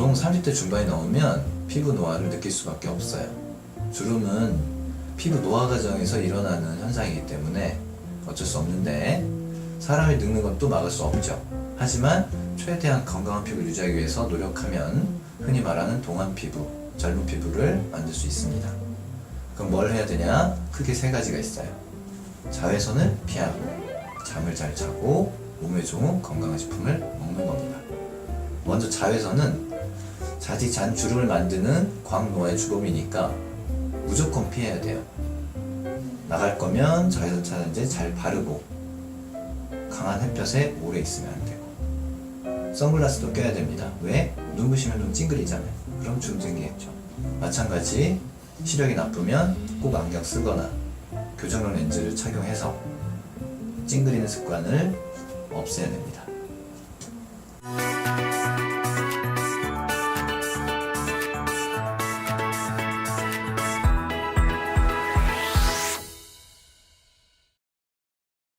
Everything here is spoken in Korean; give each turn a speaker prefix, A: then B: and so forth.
A: 보통 30대 중반이 넘으면 피부 노화를 느낄 수밖에 없어요. 주름은 피부 노화 과정에서 일어나는 현상이기 때문에 어쩔 수 없는데 사람이 늙는 것도 막을 수 없죠. 하지만 최대한 건강한 피부를 유지하기 위해서 노력하면 흔히 말하는 동안 피부, 젊은 피부를 만들 수 있습니다. 그럼 뭘 해야 되냐? 크게 세 가지가 있어요. 자외선을 피하고, 잠을 잘 자고, 몸에 좋은 건강한 식품을 먹는 겁니다. 먼저 자외선은 자지 잔 주름을 만드는 광노화의 주범이니까 무조건 피해야 돼요. 나갈 거면 자외선 차단제 잘 바르고 강한 햇볕에 오래 있으면 안 되고 선글라스도 껴야 됩니다. 왜? 눈부시면 좀 찡그리잖아요. 그럼 주름 생기겠죠. 마찬가지 시력이 나쁘면 꼭 안경 쓰거나 교정용 렌즈를 착용해서 찡그리는 습관을 없애야 됩니다.